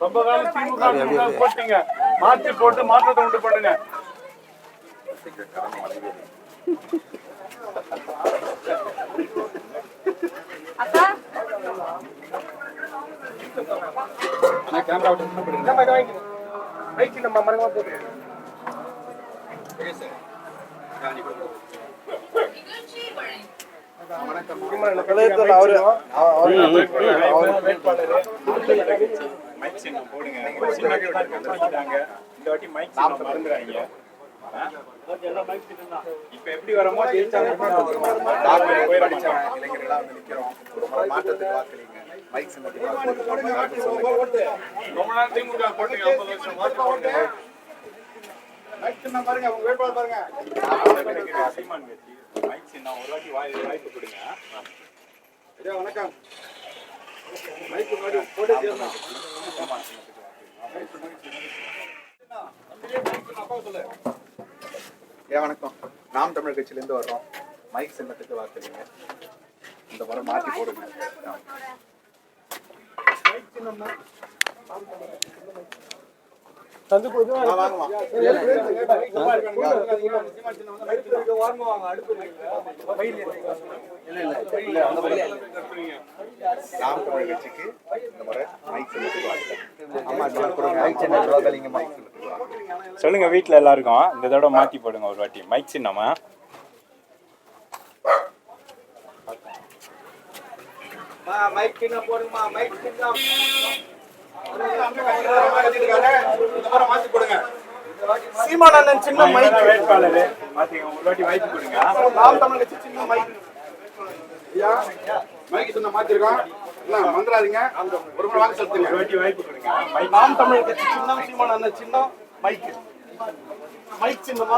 ரொம்ப காலம் திமுக திமுக போட்டீங்க மாற்றி போட்டு மாற்றத்தை உண்டு பண்ணுங்க அக்கா கேமரா விட்டு மைக் நம்ம மரமா போட்டு இப்ப எப்படி வரமோ ஜெயிச்சாலும் இளைஞர்களா வந்து நிக்கிறோம் மாற்றத்துக்கு வாக்களிங்க மைக் திமுக போட்டீங்க ஐம்பது வருஷம் பாருங்க உங்க வேட்பாளர் பாருங்க. ஒரு வாட்டி வாய் வாய்ப்பு கொடுங்க. ஐயா வணக்கம். மைக் முன்னாடி போட்டு ஏன் வணக்கம். நாம் தமிழர் கட்சியில இருந்து வர்றோம். மைக் சின்னத்துக்கு வாக்களிங்க. இந்த முறை மாற்றி போடுங்க. மைக் சின்னத்துக்கு மைக் மைக் சின்னத்துக்கு வாக்களிங்க சொல்லுங்க வீட்ல எல்லாருக்கும். இந்த தடவை மாத்தி போடுங்க ஒரு வாட்டி. மைக் சின்னமா சீமானந்தன் சின்ன மைக் வேட்பாளர். மாத்திங்க ஒரு வாட்டி வாய்ப்பு கொடுங்க. நாம் தமிழ் சின்ன மைக் ஐயா மைக் சின்ன மாத்திருக்கோம் மந்திராதீங்க ஒரு முறை வாங்க செலுத்துங்க. ஒரு வாட்டி வாய்ப்பு கொடுங்க. மைக் நாம் தமிழ் கட்சி சின்னம் சீமானந்தன் சின்னம் மைக் மைக் சின்னமா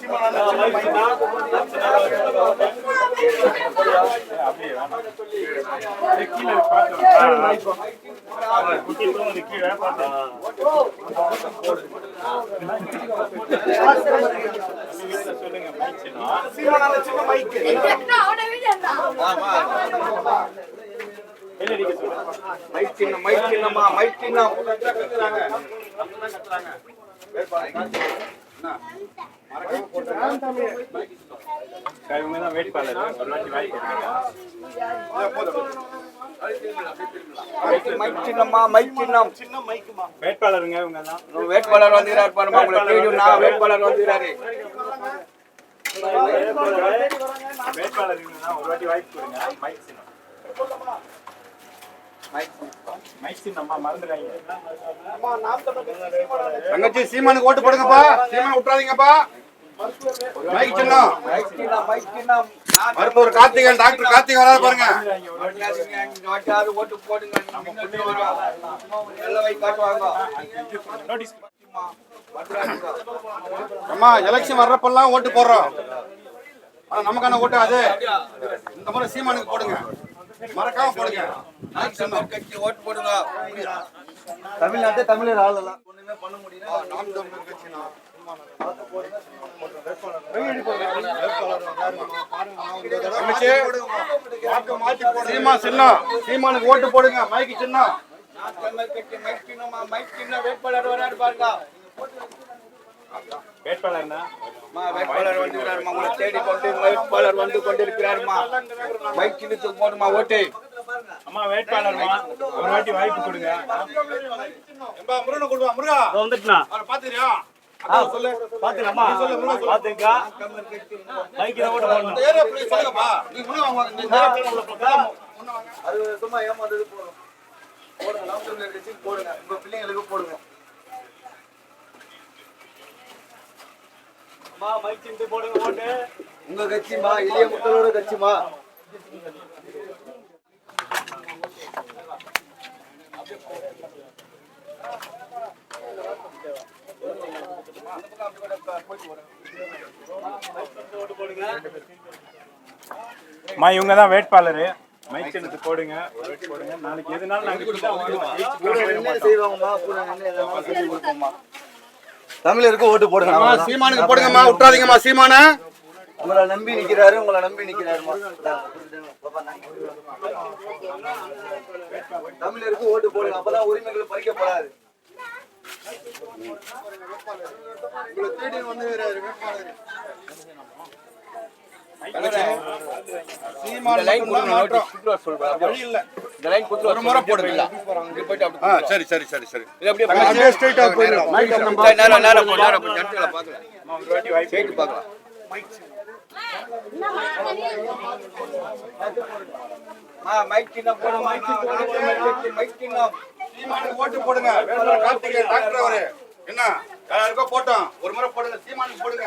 சீமானந்தன் சின்ன மைக் அப்படியே வேணாம். இது கீழே பார்த்து குட்டி தூங்குது கீழே பார்த்து சொல்லுங்க மைக் சின்னம் சீமானந்தன் சின்ன மைக் அவனை வீட்டு வெளியே அடிக்க சொல்லுங்க மைக் சின்னம் மைக் சின்னமா மைக் சின்னம் இவங்க தான் வேட்பாளர் ஒரு வாட்டி வாய்ப்பு கொடுங்க மைக் சின்னமா மைக் சின்னம் சின்ன மைக்குமா வேட்பாளருங்க இவங்க தான் வேட்பாளர் வந்து வேட்பாளர் வந்து வேட்பாளர் ஒரு வாட்டி வாய்ப்பு கொடுங்க மைக் சின்னம் தங்கச்சி சீமானுக்கு ஓட்டு போடுங்கப்பா. சீமான விட்டுறாதீங்கப்பா. மைக் சின்னம். மருத்துவர் கார்த்திகன் டாக்டர் கார்த்திகன் வராது பாருங்க. ஓட்டு போடுங்க அம்மா எலெக்ஷன் வர்றப்பெல்லாம் ஓட்டு போடுறோம் ஆனா நமக்கான ஓட்டு அது இந்த முறை சீமானுக்கு போடுங்க மறக்காம போடுங்க கட்சி ஓட்டு போடுங்க தமிழ்நாட்டை தமிழர் ஆளலாம் ஒண்ணுமே பண்ண முடியல நாம் தமிழர் கட்சினா சீமானுக்கு ஓட்டு போடுங்க மைக்கு சின்னம் வேட்பாளர் வராரு பாருங்க வேட்பாளர்னா? அம்மா, வேட்பாளர் வந்துகிறாருமா உங்களை தேடி கொண்டு வேட்பாளர் வந்து கொண்டிருக்கிறாருமா? மைக் சின்னத்துக்கு போடுமா ஓட்டு? அம்மா வேட்பாளர்மா? ஒரு வாட்டி வாய்ப்பு கொடுங்க. என்பா முருகனை கொண்டு வா முருகா. வந்துட்டுனா அவரை பாத்துக்கிறியா சொல்லு. பாத்துக்கலாமா உங்க கட்சிமா இளைய மக்களோட கட்சிமா அம்மா இவங்க தான் வேட்பாளர். மைக் சின்னத்துக்கு போடுங்க. போடுங்க. நாளைக்கு எதுனாலும் நாங்க. செய்வாங்கம்மா? தமிழருக்கு ஓட்டு போடுங்க சீமானுக்கு போடுங்கம்மா விட்டுறாதீங்கம்மா சீமான. உங்களை நம்பி நிக்கிறாரு உங்களை நம்பி நிக்கிறாருமா? தமிழருக்கு ஓட்டு போடுங்க அப்பதான் உரிமைகள் பறிக்கப்படாது. சீமான் மாற்றம். வழி இல்ல. இந்த லைன் கொடுத்து ஒரு முறை போடுங்க. இங்க போயிட்டு அப்படி ஆ சரி சரி சரி சரி இது அப்படியே அப்படியே ஸ்ட்ரைட்டா போயிடலாம். சரி, நேரா நேரா போ நேரா போ ஜனங்களை பார்க்கலாம். சேர்த்து பார்க்கலாம். மா மைக் சின்ன போடுமா மைக் சின்ன சீமானுக்கு ஓட்டு போடுங்க. டாக்டர் அவரு. என்ன? யாருக்கோ போட்டோம். ஒரு முறை போடுங்க சீமானுக்கு போடுங்க.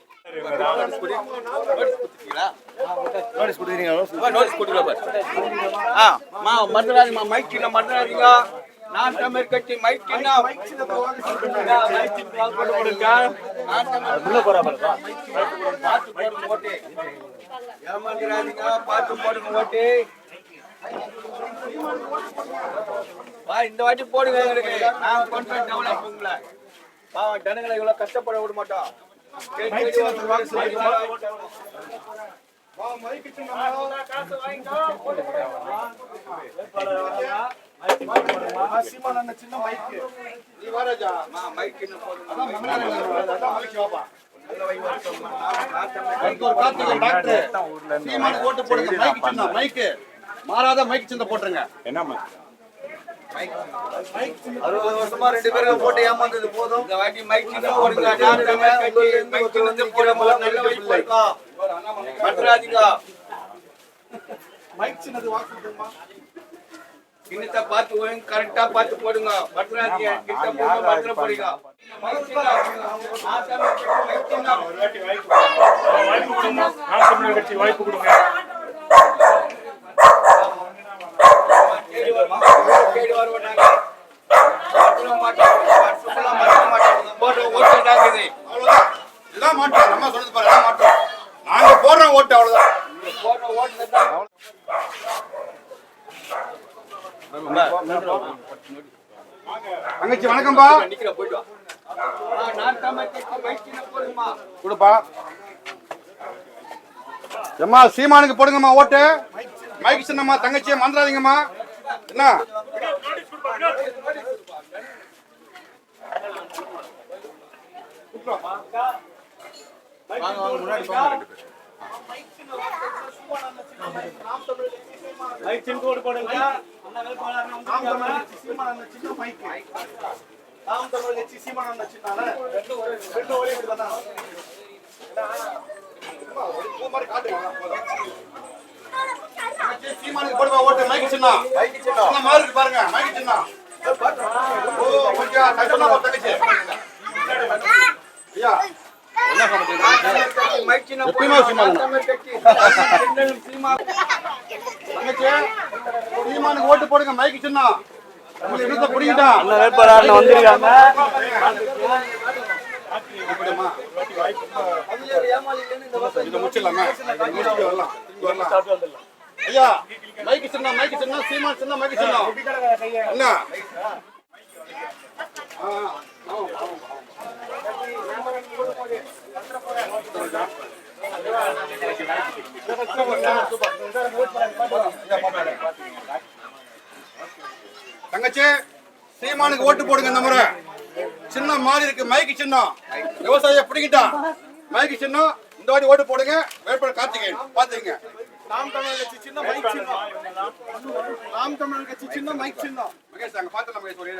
நோட்டீஸ் நோட்டீஸ் ஆ மா மறந்துடாதீங்க மைக் சின்னம் மறந்துடாதீங்க. நான் தமிழ் கட்சி மைக் ஓட்டு. ஏமாந்துடாதீங்க. பார்த்து போடுங்க ஓட்டு. வா இந்த வாட்டி போடுங்க எங்களுக்கு. நான் பண்றேன் டெவலப் உங்களை பாவம் ஜனங்களை இவ்வளவு கஷ்டப்பட விட மாட்டோம். கேட்டு நீ வாராஜா மைக் மைக்கு ஒரு ஓட்டு போடுங்க மைக்கு மாறாத மைக்கு சின்ன போட்டுருங்க அறுபது வருஷமா ரெண்டு பேரும் போட்டு ஏமாந்தது போதும். இந்த வாட்டி மைக் கட்சி மைக். கிண்ணத்தை பார்த்து ஒழுங்கு கரெக்டா பார்த்து போடுங்க. பத்திராதிய கிட்ட போடுங்க போடுங்க. கொடுங்க. வாய்ப்பு கொடுங்க கேடு வருவாங்க மாட்டோம் மாட்டோம் போட்டு ஓட்டுடாக்குது அவ்வளவுதான் இதுதான் மாட்டோம் நம்ம சொல்றது பாரு இதான் மாட்டோம் நாங்க போடுற ஓட்டு அவ்வளவுதான் போட்ட ஓட்டு தங்கச்சி வணக்கம்பா நிக்கிற போயிட்டு வா ஆ, நான் தமிழ் கட்சி மைக் சின்ன போடுங்கம்மா கொடுப்பா எம்மா சீமானுக்கு போடுங்கம்மா ஓட்டு மைக்கு சின்னம்மா தங்கச்சியை மறந்துடாதீங்கம்மா என்ன வாங்க வாங்க முன்னாடி போங்க ரெண்டு பேரும் லைட் சின் கோடு போடுங்க அண்ணா வேட்பாளர் வந்துருக்காங்க தங்கச்சி, சீமானுக்கு போடுவா ஓட்டு மைக்கு சின்னம் மைக்கு சின்ன மாதிரி பாருங்க மைக்கு சின்னம் ஓ கொஞ்சம் கஷ்டமா தங்கச்சி ஐயா மைக் சீமா தங்கச்சி சீமானுக்கு ஓட்டு போடுங்க மைக்கு சின்னம். உங்களுக்கு இருந்த பிடிக்கிட்டான் அண்ணா வேட்பாளர் வந்திருக்காங்க. இதை முடிச்சிடலாமா? முடிச்சுட்டு வரலாம். வரலாம். ஐயா மைக்கு சின்னம் மைக்கு சின்னம். சீமான் சின்னம் மைக்கு சின்னம். என்ன? ஆ, ஆ. தங்கச்சி சீமானுக்கு ஓட்டு போடுங்க இந்த முறை. சின்ன மாதிரி இருக்கு. மைக்கு சின்னம். விவசாயிய பிடிக்கிட்டான். மைக்கு சின்னம். இந்த வாட்டி ஓட்டு போடுங்க. வேட்பாளர் கார்த்திகேயன். பாத்துங்க நாம் தமிழர் கட்சி சின்ன மைக் சின்னம். நாம் தமிழர் கட்சி சின்ன மைக் சின்னம். மகேஷ் அங்க பாத்துலாம் மகேஷ் ஒரு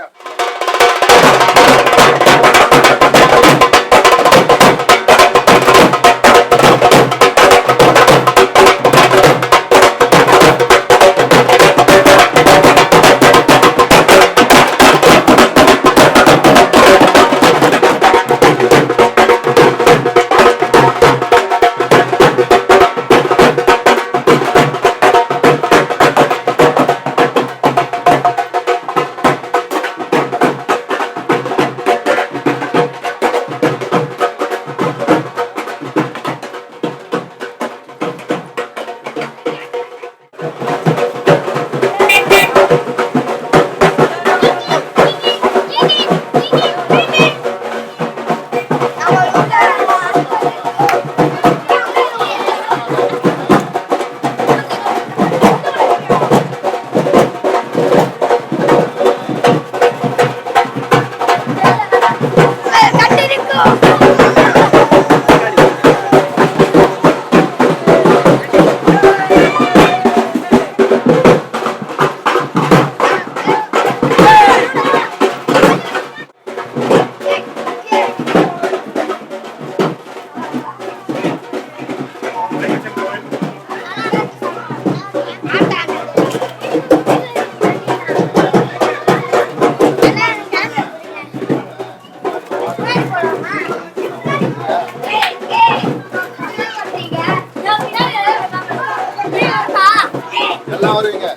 நல்லா வருவீங்க.